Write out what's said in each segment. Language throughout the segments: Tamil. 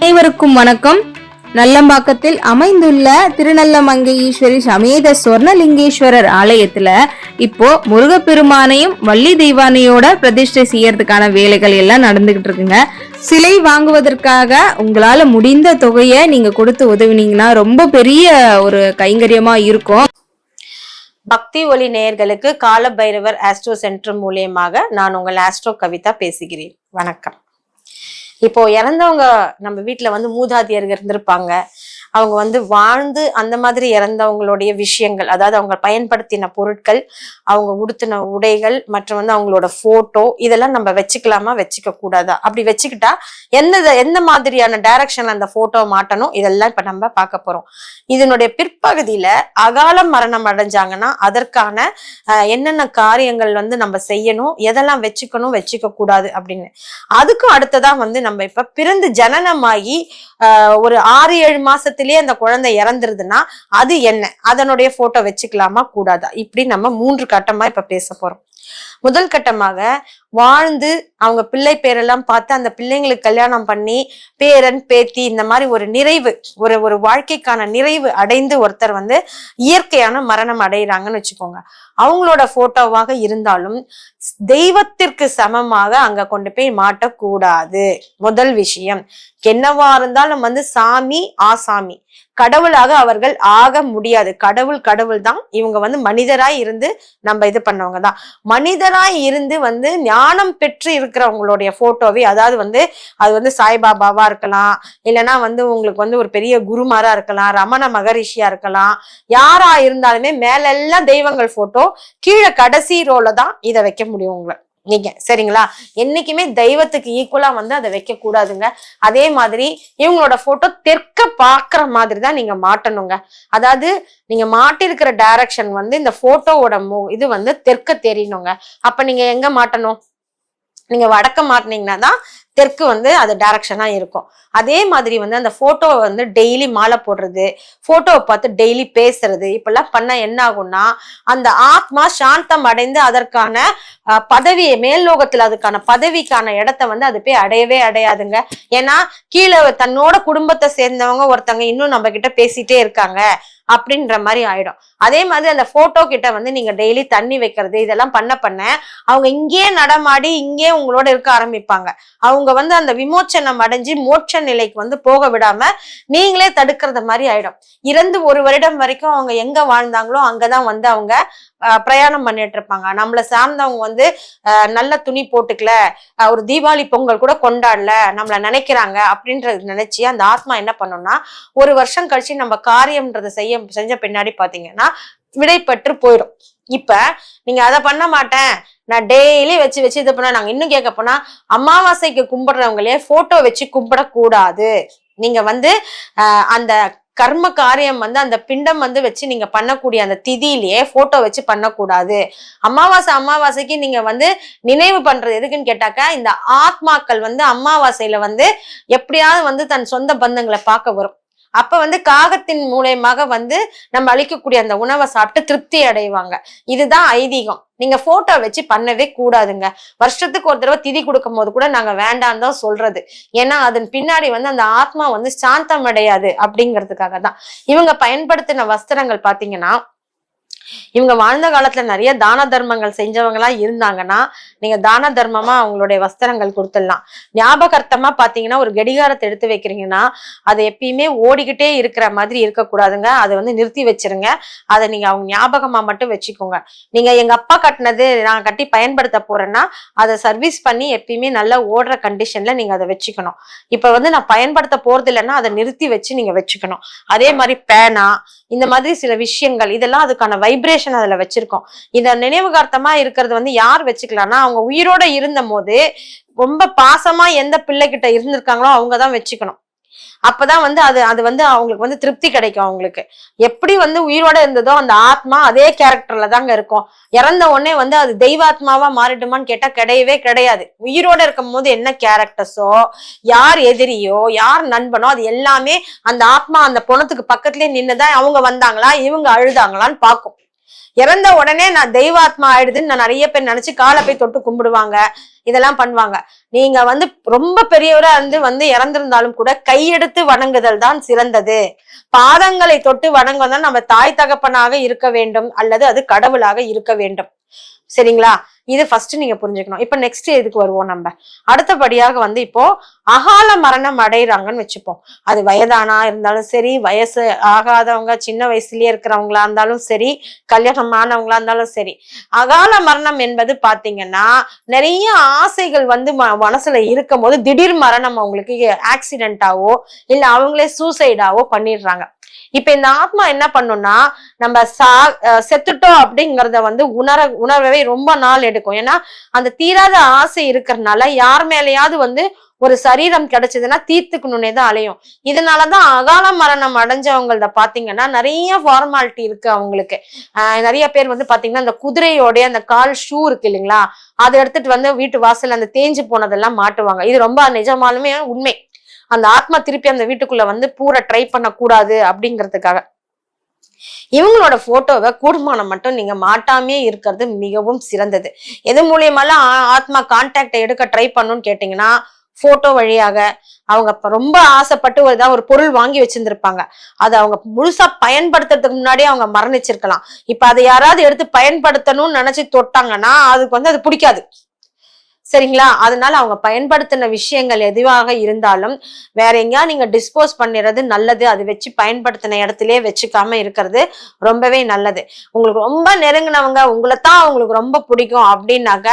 அனைவருக்கும் வணக்கம். நல்லம்பாக்கத்தில் அமைந்துள்ள திருநல்லமங்கை ஈஸ்வரி சமேத சொர்ணலிங்கேஸ்வரர் ஆலயத்துல இப்போ முருகப்பெருமானையும் வள்ளி தெய்வானையோட பிரதிஷ்டை செய்யறதுக்கான வேலைகள் எல்லாம் நடந்துகிட்டு இருக்குங்க. சிலை வாங்குவதற்காக உங்களால முடிந்த தொகையை நீங்க கொடுத்து உதவினீங்கன்னா ரொம்ப பெரிய ஒரு கைங்கரியமா இருக்கும். பக்தி ஒளி நேயர்களுக்கு கால பைரவர் ஆஸ்ட்ரோ சென்டர் மூலியமாக நான் உங்கள் ஆஸ்ட்ரோ கவிதா பேசுகிறேன். வணக்கம். இப்போ இறந்தவங்க நம்ம வீட்டுல வந்து மூதாதியர்கள் இருந்திருப்பாங்க. அவங்க வந்து வாழ்ந்து அந்த மாதிரி இறந்தவங்களுடைய விஷயங்கள் அதாவது அவங்க பயன்படுத்தின பொருட்கள் அவங்க உடுத்தின உடைகள் மற்றும் வந்து அவங்களோட போட்டோ இதெல்லாம் நம்ம வச்சுக்கலாமா வச்சுக்க கூடாதா? அப்படி வச்சுக்கிட்டா எந்த எந்த மாதிரியான டைரக்ஷன்ல அந்த போட்டோ மாட்டணும்? இதெல்லாம் இப்ப நம்ம பார்க்க போறோம். இதனுடைய பிற்பகுதியில அகால மரணம் அடைஞ்சாங்கன்னா அதற்கான என்னென்ன காரியங்கள் வந்து நம்ம செய்யணும் எதெல்லாம் வச்சுக்கணும் வச்சுக்க கூடாது அப்படின்னு. அதுக்கும் அடுத்ததா வந்து நம்ம இப்ப பிறந்து ஜனனமாகி ஆஹ், ஒரு ஆறு ஏழு மாசத்திலேயே அந்த குழந்தை இறந்துருதுன்னா அது என்ன? அதனுடைய போட்டோ வச்சுக்கலாமா? கூடாதா? இப்படி நம்ம மூன்று கட்டமா இப்ப பேச போறோம். முதல் கட்டமாக வாழ்ந்து அவங்க பிள்ளை பேரெல்லாம் பார்த்து அந்த பிள்ளைங்களுக்கு கல்யாணம் பண்ணி பேரன் பேத்தி இந்த மாதிரி ஒரு நிறைவு ஒரு ஒரு வாழ்க்கைக்கான நிறைவு அடைந்து ஒருத்தர் வந்து இயற்கையான மரணம் அடைகிறாங்கன்னு வச்சுக்கோங்க. அவங்களோட போட்டோவாக இருந்தாலும் தெய்வத்திற்கு சமமாக அங்க கொண்டு போய் மாட்டக்கூடாது. முதல் விஷயம். என்னவா இருந்தாலும் வந்து சாமி ஆசாமி. கடவுளாக அவர்கள் ஆக முடியாது. கடவுள் கடவுள் தான் இவங்க வந்து மனிதராய் இருந்து நம்ம இது பண்ணவங்க தான். மனிதராய் இருந்து வந்து ஞானம் பெற்று இருக்கிறவங்களுடைய போட்டோவே அதாவது வந்து அது வந்து சாய்பாபாவா இருக்கலாம் இல்லைன்னா வந்து உங்களுக்கு வந்து ஒரு பெரிய குருமாரா இருக்கலாம் ரமண மகரிஷியா இருக்கலாம் யாரா இருந்தாலுமே மேலெல்லாம் தெய்வங்கள் போட்டோ கீழே கடைசி ரோல தான் இதை வைக்க முடியும் உங்களை. நீங்க சரிங்களா? என்னைக்குமே தெய்வத்துக்கு ஈக்குவலா வந்து அதை வைக்க கூடாதுங்க அதே மாதிரி இவங்களோட போட்டோ தெற்க பாக்குற மாதிரி தான் நீங்க மாட்டணுங்க. அதாவது நீங்க மாட்டிருக்கிற டைரக்ஷன் வந்து இந்த போட்டோவோட மு இது வந்து தெற்க தெரியணுங்க. அப்ப நீங்க எங்க மாட்டணும்? நீங்க வடக்க மாட்டினீங்கன்னா தான் தெற்கு வந்து அது டைரக்ஷனாக இருக்கும். அதே மாதிரி வந்து அந்த ஃபோட்டோவை வந்து டெய்லி மாலை போடுறது ஃபோட்டோவை பார்த்து டெய்லி பேசுறது இப்பெல்லாம் பண்ணால் என்ன ஆகும்னா அந்த ஆத்மா சாந்தம் அடைந்து அதற்கான பதவியை மேல்லோகத்தில் அதுக்கான பதவிக்கான இடத்த வந்து அது போய் அடையவே அடையாதுங்க. ஏன்னா கீழே தன்னோட குடும்பத்தை சேர்ந்தவங்க ஒருத்தவங்க இன்னும் நம்ம கிட்ட பேசிட்டே இருக்காங்க. அப்படின்ற மாதிரி ஆயிடும். அதே மாதிரி அந்த போட்டோ கிட்ட வந்து நீங்க டெய்லி தண்ணி வைக்கிறது இதெல்லாம் பண்ண பண்ண அவங்க இங்கேயே நடமாடி இங்கேயே உங்களோட இருக்க ஆரம்பிப்பாங்க. அவங்க வந்து அந்த விமோச்சனம் அடைஞ்சு மோட்ச நிலைக்கு வந்து போக விடாம நீங்களே தடுக்கிறது மாதிரி ஆயிடும். இறந்து ஒரு வருடம் வரைக்கும் அவங்க எங்க வாழ்ந்தாங்களோ அங்கதான் வந்து அவங்க பிரயாணம் பண்ணிட்டு இருப்பாங்க நம்மளை சார்ந்தவங்க வந்து நல்ல துணி போட்டுக்கல ஒரு தீபாவளி பொங்கல் கூட கொண்டாடல நம்மள நினைக்கிறாங்க அப்படின்றது நினைச்சு அந்த ஆத்மா என்ன பண்ணோம்னா ஒரு வருஷம் கழிச்சு நம்ம காரியம்ன்றதை செய்ய செஞ்ச பின்னாடி பாத்தீங்கன்னா விடைபெற்று போயிடும். இப்ப நீங்க அதை பண்ண மாட்டேன். நான் டெய்லி வச்சு வச்சு இது பண்ண நாங்க இன்னும் கேட்க போனா அமாவாசைக்கு கும்பிடுறவங்களே போட்டோ வச்சு கும்பிடக்கூடாது. நீங்க வந்து அந்த கர்ம காரியம் வந்து அந்த பிண்டம் வந்து வச்சு நீங்க பண்ணக்கூடிய அந்த திதியிலேயே போட்டோ வச்சு பண்ணக்கூடாது. அமாவாசை அமாவாசைக்கு நீங்க வந்து நினைவு பண்றது எதுக்குன்னு கேட்டாக்கா இந்த ஆத்மாக்கள் வந்து அமாவாசையில வந்து எப்படியாவது வந்து தன் சொந்த பந்தங்களை பார்க்க வரும். அப்ப வந்து காகத்தின் மூலயமாக வந்து நம்ம அளிக்கக்கூடிய அந்த உணவை சாப்பிட்டு திருப்தி அடைவாங்க. இதுதான் ஐதீகம். நீங்க போட்டோ வச்சு பண்ணவே கூடாதுங்க. வருஷத்துக்கு ஒரு தடவை திதி கொடுக்கும் போது கூட நாங்க வேண்டான்னு தான் சொல்றது. ஏன்னா அதன் பின்னாடி வந்து அந்த ஆத்மா வந்து சாந்தம் அடையாது அப்படிங்கிறதுக்காக தான் இவங்க பயன்படுத்தின வஸ்திரங்கள் பாத்தீங்கன்னா இவங்க வாழ்ந்த காலத்துல நிறைய தான தர்மங்கள் செஞ்சவங்களா இருந்தாங்கன்னா நீங்க தான தர்மமா அவங்களுடைய வஸ்திரங்கள் கொடுத்துடலாம். ஞாபகார்த்தமா பாத்தீங்கன்னா ஒரு கடிகாரத்தை எடுத்து வைக்கிறீங்கன்னா அது எப்பயுமே ஓடிக்கிட்டே இருக்கிற மாதிரி இருக்கக்கூடாதுங்க. அதை வந்து நிறுத்தி வச்சிருங்க. அதை நீங்க அவங்க ஞாபகமா மட்டும் வச்சுக்கோங்க. நீங்க எங்க அப்பா கட்டினது நான் கட்டி பயன்படுத்த போறேன்னா அதை சர்வீஸ் பண்ணி எப்பயுமே நல்லா ஓடுற கண்டிஷன்ல நீங்க அதை வச்சுக்கணும். இப்ப வந்து நான் பயன்படுத்த போறது இல்லைன்னா அதை நிறுத்தி வச்சு நீங்க வச்சுக்கணும். அதே மாதிரி பேனா இந்த மாதிரி சில விஷயங்கள் இதெல்லாம் அதுக்கான வைப்ரேஷன் அதுல வச்சிருக்கோம். இத நினைவுகார்த்தமா இருக்கிறது வந்து யார் வச்சுக்கலாம்னா அவங்க உயிரோட இருந்த போது ரொம்ப பாசமா எந்த பிள்ளைகிட்ட இருந்திருக்காங்களோ அவங்க தான் வச்சுக்கணும். அப்பதான் வந்து அது அது வந்து அவங்களுக்கு வந்து திருப்தி கிடைக்கும் அவங்களுக்கு. எப்படி வந்து உயிரோட இருந்ததோ அந்த ஆத்மா அதே கேரக்டர்ல தாங்க இருக்கும். இறந்த உடனே வந்து அது தெய்வாத்மாவா மாறிடுமான்னு கேட்டா கிடையவே கிடையாது. உயிரோட இருக்கும் போது என்ன கேரக்டர்ஸோ யார் எதிரியோ யார் நண்பனோ அது எல்லாமே அந்த ஆத்மா அந்த பொணத்துக்கு பக்கத்துலயே நின்னுதான் அவங்க வந்தாங்களா இவங்க அழுதாங்களான்னு பார்க்கும். இறந்த உடனே நான் தெய்வாத்மா ஆயிடுதுன்னு நான் நிறைய பேர் நினைச்சு காலை போய் தொட்டு கும்பிடுவாங்க. இதெல்லாம் பண்ணுவாங்க. நீங்க வந்து ரொம்ப பெரியவரா இருந்து வந்து இறந்திருந்தாலும் கூட கையெடுத்து வணங்குதல் தான் சிறந்தது. பாதங்களை தொட்டு வணங்குவதால் நம்ம தாய் தகப்பனாக இருக்க வேண்டும் அல்லது அது கடவுளாக இருக்க வேண்டும். சரிங்களா? இது ஃபர்ஸ்ட் நீங்க புரிஞ்சுக்கணும். இப்ப நெக்ஸ்ட் இதுக்கு வருவோம் நம்ம? அடுத்தபடியாக வந்து இப்போ அகால மரணம் அடைறாங்கன்னு வச்சுப்போம். அது வயதானா இருந்தாலும் சரி வயசு ஆகாதவங்க சின்ன வயசுலயே இருக்கிறவங்களா இருந்தாலும் சரி கல்யாணமானவங்களா இருந்தாலும் சரி அகால மரணம் என்பது பாத்தீங்கன்னா நிறைய ஆசைகள் வந்து ம- மனசுல இருக்கும் போது திடீர் மரணம் அவங்களுக்கு ஆக்சிடென்டாவோ இல்ல அவங்களே சூசைடாவோ பண்ணிடுறாங்க. இப்ப இந்த ஆத்மா என்ன பண்ணும்னா நம்ம சா செத்துட்டோம் அப்படிங்கறத வந்து உணர உணரவே ரொம்ப நாள் எடுக்கும். ஏன்னா அந்த தீராத ஆசை இருக்கிறதுனால யார் மேலேயாவது வந்து ஒரு சரீரம் கிடைச்சதுன்னா தீர்த்துக்கணும்னே தான் அலையும். இதனாலதான் அகால மரணம் அடைஞ்சவங்கள்த பாத்தீங்கன்னா நிறைய ஃபார்மாலிட்டி இருக்கு அவங்களுக்கு. நிறைய பேர் வந்து பாத்தீங்கன்னா அந்த குதிரையோடைய அந்த கால் ஷூ இருக்கு இல்லைங்களா அதை எடுத்துட்டு வந்து வீட்டு வாசல் அந்த தேஞ்சு போனதெல்லாம் மாட்டுவாங்க. இது ரொம்ப நிஜமாலுமே உண்மை. அந்த ஆத்மா திருப்பி அந்த வீட்டுக்குள்ள வந்து பூரா ட்ரை பண்ணக்கூடாது அப்படிங்கிறதுக்காக. இவங்களோட போட்டோவை கூடுமானம் மட்டும் நீங்க மாட்டாமே இருக்கிறது மிகவும் சிறந்தது. எது மூலியமாலாம் ஆத்மா கான்டாக்டை எடுக்க ட்ரை பண்ணுன்னு கேட்டீங்கன்னா போட்டோ வழியாக அவங்க ரொம்ப ஆசைப்பட்டு ஒரு ஏதாவது ஒரு பொருள் வாங்கி வச்சிருந்திருப்பாங்க. அதை அவங்க முழுசா பயன்படுத்துறதுக்கு முன்னாடியே அவங்க மரணிச்சிருக்கலாம். இப்ப அதை யாராவது எடுத்து பயன்படுத்தணும்னு நினைச்சு தொட்டாங்கன்னா அதுக்கு வந்து அது பிடிக்காது. சரிங்களா? அதனால அவங்க பயன்படுத்தின விஷயங்கள் எதுவாக இருந்தாலும் வேற எங்கேயா நீங்க டிஸ்போஸ் பண்ணிடுறது நல்லது. அது வச்சு பயன்படுத்தின இடத்துலயே வச்சுக்காம இருக்கிறது ரொம்பவே நல்லது. உங்களுக்கு ரொம்ப நெருங்கினவங்க உங்களை தான் ரொம்ப பிடிக்கும் அப்படின்னாக்க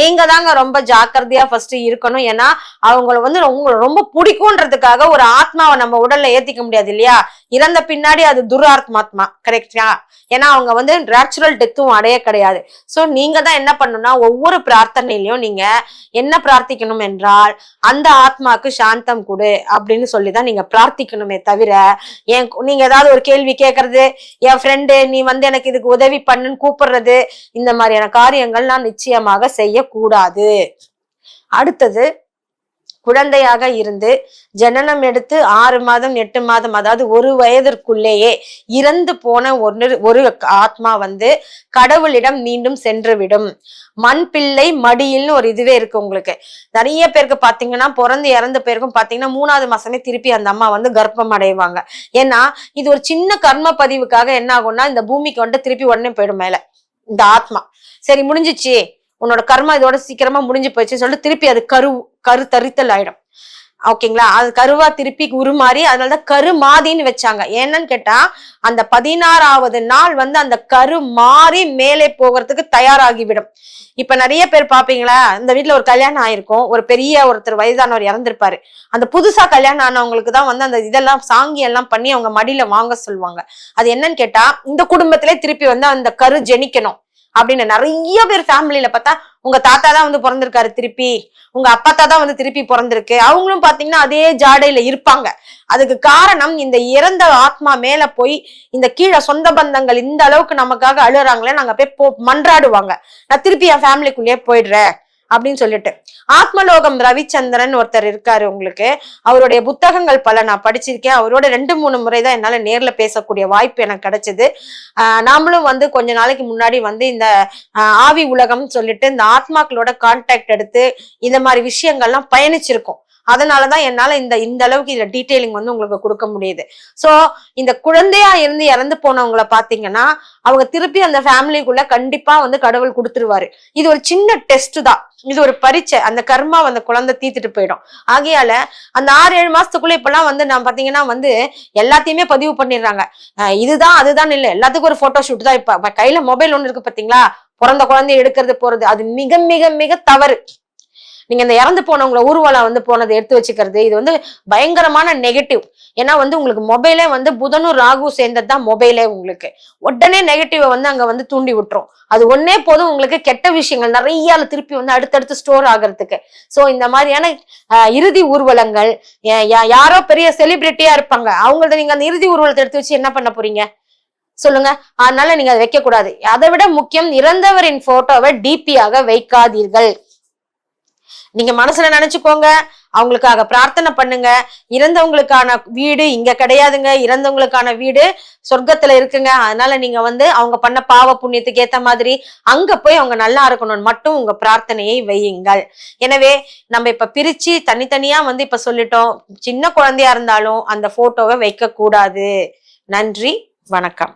நீங்க தாங்க ரொம்ப ஜாக்கிரதையா ஃபர்ஸ்ட் இருக்கணும். ஏன்னா அவங்கள வந்து உங்களை ரொம்ப பிடிக்கும்ன்றதுக்காக ஒரு ஆத்மாவை நம்ம உடல்ல ஏத்திக்க முடியாது இல்லையா? இறந்த பின்னாடி அது துராத்மாத்மா கரெக்டா ஏன்னா அவங்க வந்து நேச்சுரல் டெத்தும் அடைய கிடையாது. ஸோ நீங்க தான் என்ன பண்ணணும்னா ஒவ்வொரு பிரார்த்தனையிலையும் நீங்க என்ன பிரார்த்திக்கணும் என்றால் அந்த ஆத்மாக்கு சாந்தம் கொடு அப்படின்னு சொல்லி தான் நீங்க பிரார்த்திக்கணுமே தவிர என் நீங்க ஏதாவது ஒரு கேள்வி கேட்கறது என் ஃப்ரெண்டு நீ வந்து எனக்கு இதுக்கு உதவி பண்ணுன்னு கூப்பிடுறது இந்த மாதிரியான காரியங்கள் நான் நிச்சயமாக செய்யக்கூடாது. அடுத்தது குழந்தையாக இருந்து ஜனனம் எடுத்து ஆறு மாதம் எட்டு மாதம் அதாவது ஒரு வயதிற்குள்ளேயே இறந்து போன ஒன்று ஒரு ஆத்மா வந்து கடவுளிடம் மீண்டும் சென்றுவிடும். மண் பிள்ளை மடியில்னு ஒரு இதுவே இருக்கு உங்களுக்கு. நிறைய பேருக்கு பாத்தீங்கன்னா பிறந்து இறந்த பேருக்கும் பாத்தீங்கன்னா மூணாவது மாசமே திருப்பி அந்த அம்மா வந்து கர்ப்பம் அடைவாங்க. ஏன்னா இது ஒரு சின்ன கர்ம பதிவுக்காக என்ன ஆகும்னா இந்த பூமிக்கு வந்து திருப்பி உடனே போயிடும் மேல. இந்த ஆத்மா. சரி முடிஞ்சிச்சு. உன்னோட கர்மா இதோட சீக்கிரமா முடிஞ்சு போச்சு சொல்லிட்டு திருப்பி அது கரு கரு தரித்தல் ஆயிடும். ஓகேங்களா? அது கருவா திருப்பி உருமாறி அதனாலதான் கரு மாதின்னு வச்சாங்க. என்னன்னு கேட்டா அந்த பதினாறாவது நாள் வந்து அந்த கரு மாறி மேலே போகிறதுக்கு தயாராகிவிடும். இப்ப நிறைய பேர் பாப்பீங்களா? இந்த வீட்டுல ஒரு கல்யாணம் ஆயிருக்கும். ஒரு பெரிய ஒருத்தர் வயதானவர் இறந்திருப்பாரு. அந்த புதுசா கல்யாணம் ஆனவங்களுக்கு தான் வந்து அந்த இதெல்லாம் சாங்கி எல்லாம் பண்ணி அவங்க மடியில வாங்க சொல்லுவாங்க. அது என்னன்னு கேட்டா இந்த குடும்பத்திலே திருப்பி வந்து அந்த கரு ஜெனிக்கணும். அப்படின்னு நிறைய பேர் ஃபேமிலியில பார்த்தா உங்க தாத்தா தான் வந்து பிறந்திருக்காரு திருப்பி. உங்க அப்பத்தா தான் வந்து திருப்பி பிறந்திருக்கு. அவங்களும் பாத்தீங்கன்னா அதே ஜாடையில இருப்பாங்க. அதுக்கு காரணம் இந்த இறந்த ஆத்மா மேல போய் இந்த கீழே சொந்த பந்தங்கள் இந்த அளவுக்கு நமக்காக அழுறாங்களே நாங்க போய் போ மன்றாடுவாங்க. நான் திருப்பி என் ஃபேமிலிக்குள்ளேயே போயிடுறேன். அப்படின்னு சொல்லிட்டு. ஆத்மலோகம் ரவிச்சந்திரன் ஒருத்தர் இருக்காரு உங்களுக்கு. அவருடைய புத்தகங்கள் பல நான் படிச்சிருக்கேன். அவரோட ரெண்டு மூணு முறை தான் என்னால நேர்ல பேசக்கூடிய வாய்ப்பு எனக்கு கிடைச்சது. நாமளும் வந்து கொஞ்ச நாளைக்கு முன்னாடி வந்து இந்த ஆவி உலகம் சொல்லிட்டு இந்த ஆத்மாக்களோட கான்டாக்ட் எடுத்து இந்த மாதிரி விஷயங்கள்லாம் பயணிச்சிருக்கோம். அதனாலதான் என்னால இந்த இந்த அளவுக்கு இதுல டீட்டெயிலிங் வந்து உங்களுக்கு கொடுக்க முடியுது. சோ இந்த குழந்தையா இருந்து இறந்து போனவங்கள பாத்தீங்கன்னா அவங்க திருப்பி அந்த ஃபேமிலிக்குள்ள கண்டிப்பா வந்து கடவுள் கொடுத்துருவாரு. இது ஒரு சின்ன டெஸ்ட் தான். இது ஒரு பரீட்சை. அந்த கர்மா அந்த குழந்தை தீத்துட்டு போயிடும். ஆகையால அந்த ஆறு ஏழு மாசத்துக்குள்ள இப்பெல்லாம் வந்து நான் பாத்தீங்கன்னா வந்து எல்லாத்தையுமே பதிவு பண்ணிடுறாங்க. இதுதான் அதுதான் இல்லை. எல்லாத்துக்கும் ஒரு போட்டோ ஷூட் தான் இப்ப. இப்ப கையில மொபைல் ஒண்ணு இருக்கு பாத்தீங்களா? பிறந்த குழந்தைய எடுக்கிறது போறது. அது மிக மிக மிக தவறு. நீங்க இந்த இறந்து போனவங்கள ஊர்வலம் வந்து போனதை எடுத்து வச்சுக்கிறது இது வந்து பயங்கரமான நெகட்டிவ் ஏன்னா வந்து உங்களுக்கு மொபைலே வந்து புதனும் ராகு சேர்ந்தது தான் மொபைலே உங்களுக்கு. உடனே நெகட்டிவை வந்து அங்க வந்து தூண்டி விட்டுரும். அது ஒன்னே போதும் உங்களுக்கு கெட்ட விஷயங்கள் நிறைய திருப்பி வந்து அடுத்தடுத்து ஸ்டோர் ஆகிறதுக்கு. ஸோ இந்த மாதிரியான இறுதி ஊர்வலங்கள் யா- யாரோ பெரிய செலிபிரிட்டியா இருப்பாங்க. அவங்கள்ட்ட நீங்க அந்த இறுதி ஊர்வலத்தை எடுத்து வச்சு என்ன பண்ண போறீங்க? சொல்லுங்க. அதனால நீங்க அதை வைக்க கூடாது அதை விட முக்கியம் இறந்தவரின் போட்டோவை டிபியாக வைக்காதீர்கள். நீங்க மனசுல நினைச்சுக்கோங்க அவங்களுக்காக பிரார்த்தனை பண்ணுங்க. இறந்தவங்களுக்கான வீடு இங்க கிடையாதுங்க. இறந்தவங்களுக்கான வீடு சொர்க்கத்துல இருக்குங்க. அதனால நீங்க வந்து அவங்க பண்ண பாவ புண்ணியத்துக்கு ஏத்த மாதிரி அங்க போய் அவங்க நல்லா இருக்கணும்னு மட்டும் உங்க பிரார்த்தனையை வையுங்கள். எனவே நம்ம இப்ப பிரிச்சு தனித்தனியா வந்து இப்ப சொல்லிட்டோம். சின்ன குழந்தையா இருந்தாலும் அந்த போட்டோவை வைக்க கூடாது நன்றி வணக்கம்.